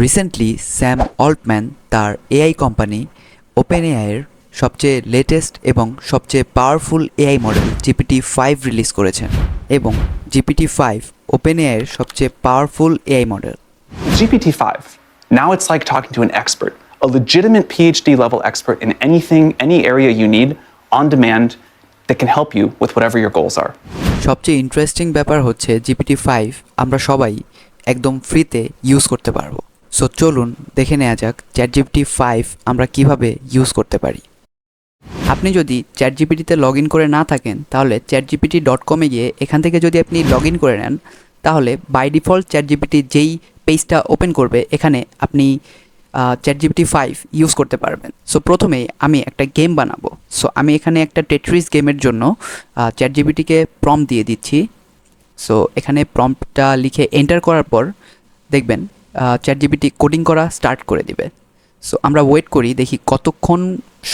Recently Sam Altman তার AI company open এআইয়ের সবচেয়ে লেটেস্ট এবং সবচেয়ে powerful AI model GPT five release করেছেন এবং জিপিটি ফাইভ ওপেন এআইয়ের সবচেয়ে powerful AI model GPT-5. Now it's like talking to an expert, a legitimate PhD level expert in anything, any area you need on demand that can help you with whatever your goals are. সবচেয়ে interesting ব্যাপার হচ্ছে GPT five আমরা সবাই একদম ফ্রিতে use করতে পারব so চলুন দেখে নেওয়া যাক চ্যাট জিপিটি ফাইভ আমরা কীভাবে ইউজ করতে পারি। আপনি যদি চ্যাট জিপিটিতে লগ ইন করে না থাকেন, তাহলে চ্যাট জিপিটি ডট কমে গিয়ে এখান থেকে যদি আপনি লগ ইন করে নেন, তাহলে বাই ডিফল্ট চ্যাট জিপিটি যেই পেজটা ওপেন করবে, এখানে আপনি চ্যাট জিপিটি ফাইভ ইউজ করতে পারবেন। সো প্রথমেই আমি একটা গেম বানাবো। সো আমি এখানে একটা টেট্রিস গেমের জন্য চ্যাট জিপিটিকে প্রম দিয়ে দিচ্ছি। সো এখানে প্রম্পটটা লিখে এন্টার করার পর দেখবেন চ্যাট জিপিটি কোডিং করা স্টার্ট করে দিবে। সো আমরা ওয়েট করি, দেখি কতক্ষণ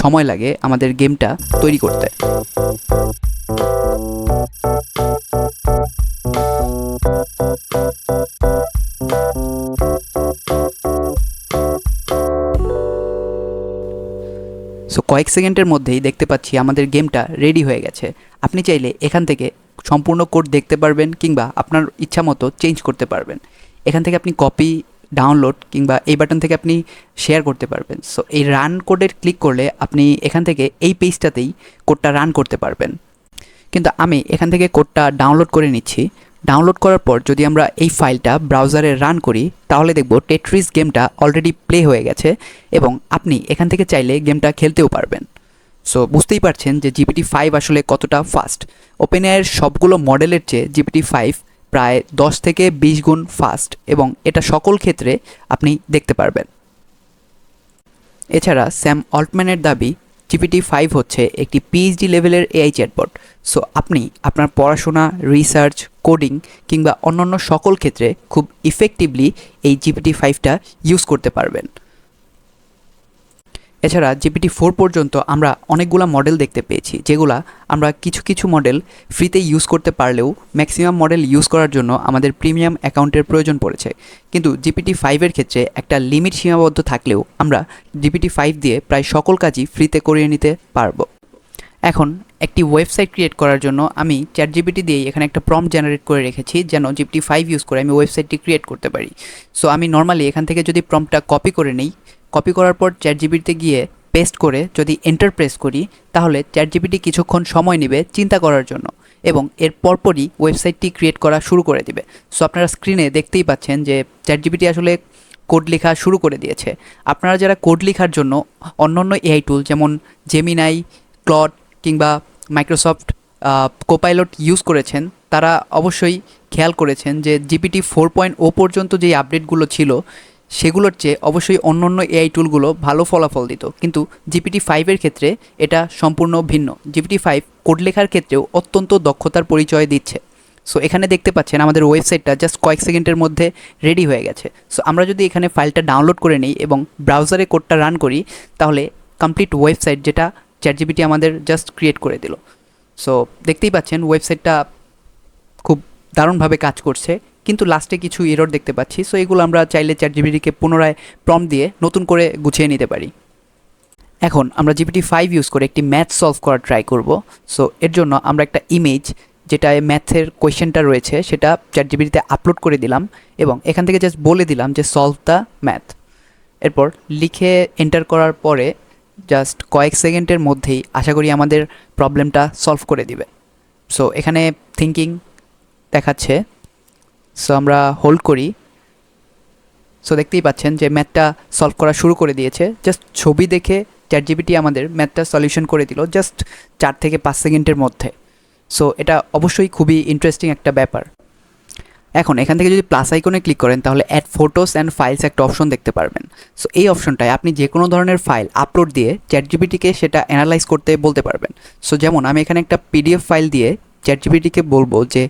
সময় লাগে আমাদের গেমটা তৈরি করতে। সো কয়েক সেকেন্ডের মধ্যেই দেখতে পাচ্ছি আমাদের গেমটা রেডি হয়ে গেছে। আপনি চাইলে এখান থেকে সম্পূর্ণ কোড দেখতে পারবেন কিংবা আপনার ইচ্ছা মতো চেঞ্জ করতে পারবেন। এখান থেকে আপনি কপি ডাউনলোড কিংবা এই বাটন থেকে আপনি শেয়ার করতে পারবেন। সো এই রান কোডের ক্লিক করলে আপনি এখান থেকে এই পেজটাতেই কোডটা রান করতে পারবেন। কিন্তু আমি এখান থেকে কোডটা ডাউনলোড করে নিচ্ছি। ডাউনলোড করার পর যদি আমরা এই ফাইলটা ব্রাউজারে রান করি, তাহলে দেখব টেট্রিস গেমটা অলরেডি প্লে হয়ে গেছে এবং আপনি এখান থেকে চাইলে গেমটা খেলতেও পারবেন। সো বুঝতেই পারছেন যে জিপিটি ফাইভ আসলে কতটা ফাস্ট ওপেন এর সবগুলো মডেলের চেয়ে জিপিটি ফাইভ প্রায় দশ থেকে বিশ গুণ ফাস্ট এবং এটা সকল ক্ষেত্রে আপনি দেখতে পারবেন। এছাড়া স্যাম অল্টম্যানের দাবি, জিপিটি ফাইভ হচ্ছে একটি পিএইচডি লেভেলের এআই চ্যাটবট সো আপনি আপনার পড়াশোনা রিসার্চ কোডিং কিংবা অন্যান্য সকল ক্ষেত্রে খুব ইফেক্টিভলি এই জিপিটি ফাইভটা ইউজ করতে পারবেন। এছাড়া জিপিটি ফোর পর্যন্ত আমরা অনেকগুলো মডেল দেখতে পেয়েছি, যেগুলা আমরা কিছু কিছু মডেল ফ্রিতে ইউজ করতে পারলেও ম্যাক্সিমাম মডেল ইউজ করার জন্য আমাদের প্রিমিয়াম অ্যাকাউন্টের প্রয়োজন পড়েছে। কিন্তু জিপিটি ফাইভের ক্ষেত্রে একটা লিমিট সীমাবদ্ধ থাকলেও আমরা জিপিটি ফাইভ দিয়ে প্রায় সকল কাজই ফ্রিতে করিয়ে নিতে পারব। এখন একটি ওয়েবসাইট ক্রিয়েট করার জন্য আমি চ্যাট জিপিটি দিয়েই এখানে একটা প্রম জেনারেট করে রেখেছি, যেন জিপিটি ফাইভ ইউজ করে আমি ওয়েবসাইটটি ক্রিয়েট করতে পারি। সো আমি নর্মালি এখান থেকে যদি প্রম্পটটা কপি করে নিই কপি করার পর চ্যাট জিপিটিতে গিয়ে পেস্ট করে যদি এন্টার প্রেস করি, তাহলে চ্যাট জিপিটি কিছুক্ষণ সময় নেবে চিন্তা করার জন্য এবং এর পরপরই ওয়েবসাইটটি ক্রিয়েট করা শুরু করে দিবে। সো আপনারা স্ক্রিনে দেখতেই পাচ্ছেন যে চ্যাট জিপিটি আসলে কোড লেখা শুরু করে দিয়েছে। আপনারা যারা কোড লেখার জন্য অন্যান্য এআই টুল যেমন জেমিনাই ক্লড কিংবা মাইক্রোসফট কোপাইলট ইউজ করেছেন, তারা অবশ্যই খেয়াল করেছেন যে জিপিটি ফোর পয়েন্ট ও পর্যন্ত যেই আপডেটগুলো ছিল সেগুলোর চেয়ে অবশ্যই অন্য অন্য এআই টুলগুলো ভালো ফলাফল দিত। কিন্তু জিপিটি ফাইভের ক্ষেত্রে এটা সম্পূর্ণ ভিন্ন। জিপিটি ফাইভ কোড লেখার ক্ষেত্রেও অত্যন্ত দক্ষতার পরিচয় দিচ্ছে। সো এখানে দেখতে পাচ্ছেন আমাদের ওয়েবসাইটটা জাস্ট কয়েক সেকেন্ডের মধ্যে রেডি হয়ে গেছে। সো আমরা যদি এখানে ফাইলটা ডাউনলোড করে নিই এবং ব্রাউজারে কোডটা রান করি, তাহলে কমপ্লিট ওয়েবসাইট যেটা চ্যাট জিপিটি আমাদের জাস্ট ক্রিয়েট করে দিল। সো দেখতেই পাচ্ছেন ওয়েবসাইটটা খুব দারুণভাবে কাজ করছে। কিন্তু লাস্টে কিছু এরর দেখতে পাচ্ছি। সো এগুলো আমরা চাইলে চ্যাট জিপিটিকে পুনরায় প্রম দিয়ে নতুন করে গুছিয়ে নিতে পারি। এখন আমরা জিপিটি ফাইভ ইউজ করে একটি ম্যাথ সলভ করার ট্রাই করব। সো এর জন্য আমরা একটা ইমেজ যেটা ম্যাথের কোয়েশ্চেনটা রয়েছে, সেটা চ্যাট জিপিটিতে আপলোড করে দিলাম এবং এখান থেকে জাস্ট বলে দিলাম যে সলভ দ্য ম্যাথ এরপর লিখে এন্টার করার পরে জাস্ট কয়েক সেকেন্ডের মধ্যেই আশা করি আমাদের প্রবলেমটা সলভ করে দিবে। সো এখানে থিঙ্কিং দেখাচ্ছে। সো আমরা হোল্ড করি। সো দেখতেই পাচ্ছেন যে ম্যাথটা সলভ করা শুরু করে দিয়েছে। জাস্ট ছবি দেখে চ্যাট জিপিটি আমাদের ম্যাথটা সলিউশন করে দিল জাস্ট চার থেকে পাঁচ সেকেন্ডের মধ্যে। সো এটা অবশ্যই খুবই ইন্টারেস্টিং একটা ব্যাপার। এখন, এখান থেকে যদি প্লাস আইকনে ক্লিক করেন, তাহলে অ্যাড ফটোস অ্যান্ড ফাইলস একটা অপশন দেখতে পারবেন। সো এই অপশনটায় আপনি যে কোনো ধরনের ফাইল আপলোড দিয়ে চ্যাট জিপিটিকে সেটা অ্যানালাইজ করতে বলতে পারবেন। সো যেমন আমি এখানে একটা পিডিএফ ফাইল দিয়ে চ্যাট জিপিটিকে বলব যে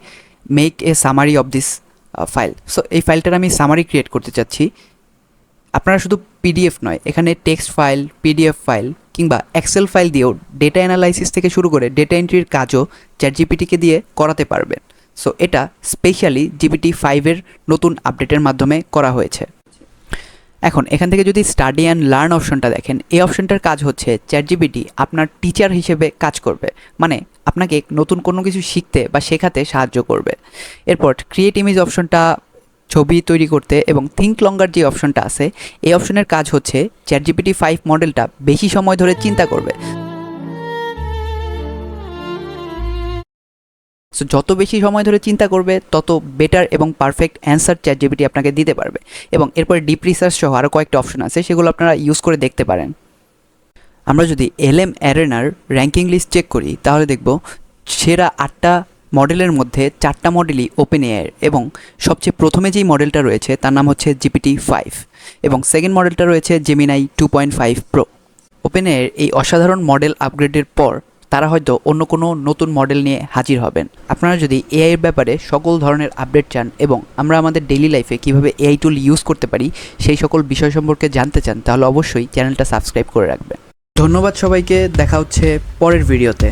make a summary of this file so এই ফাইলটার আমি সামারি ক্রিয়েট করতে চাচ্ছি। আপনারা শুধু পিডিএফ নয়, এখানে টেক্সট ফাইল পিডিএফ ফাইল কিংবা এক্সেল ফাইল দিয়েও ডেটা অ্যানালাইসিস থেকে শুরু করে ডেটা এন্ট্রির কাজও চ্যাট জিপিটিকে দিয়ে করাতে পারবেন। সো এটা স্পেশালি জিপিটি ফাইভের নতুন আপডেটের মাধ্যমে করা হয়েছে। এখন, এখান থেকে যদি স্টাডি অ্যান্ড লার্ন অপশনটা দেখেন, এই অপশনটার কাজ হচ্ছে চ্যাট জিপিটি আপনার টিচার হিসেবে কাজ করবে। মানে আপনাকে নতুন কোনো কিছু শিখতে বা শেখাতে সাহায্য করবে। এরপর ক্রিয়েট ইমেজ অপশনটা ছবি তৈরি করতে এবং থিঙ্ক লঙ্গার যে অপশনটা আছে, এই অপশনের কাজ হচ্ছে চ্যাট জিপিটি ফাইভ মডেলটা বেশি সময় ধরে চিন্তা করবে। সো যত বেশি সময় ধরে চিন্তা করবে, তত বেটার এবং পারফেক্ট অ্যান্সার চ্যাট জিপিটি আপনাকে দিতে পারবে। এবং এরপরে ডিপ রিসার্চ সহ আরও কয়েকটা অপশন আছে, সেগুলো আপনারা ইউজ করে দেখতে পারেন। আমরা যদি এলএম অ্যারেনার র্যাঙ্কিং লিস্ট চেক করি, তাহলে দেখব সেরা আটটা মডেলের মধ্যে চারটা মডেলই ওপেন এয়ার এবং সবচেয়ে প্রথমে যেই মডেলটা রয়েছে তার নাম হচ্ছে জিপিটি ফাইভ এবং সেকেন্ড মডেলটা রয়েছে Gemini two point five pro open air এই অসাধারণ মডেল আপগ্রেডের পর তারা হয়তো অন্য কোনো নতুন মডেল নিয়ে হাজির হবেন। আপনারা যদি এআইয়ের ব্যাপারে সকল ধরনের আপডেট চান এবং আমরা আমাদের ডেইলি লাইফে কীভাবে এআই টুল ইউজ করতে পারি সেই সকল বিষয় সম্পর্কে জানতে চান, তাহলে অবশ্যই চ্যানেলটা সাবস্ক্রাইব করে রাখবেন। ধন্যবাদ সবাইকে, দেখা হচ্ছে পরের ভিডিওতে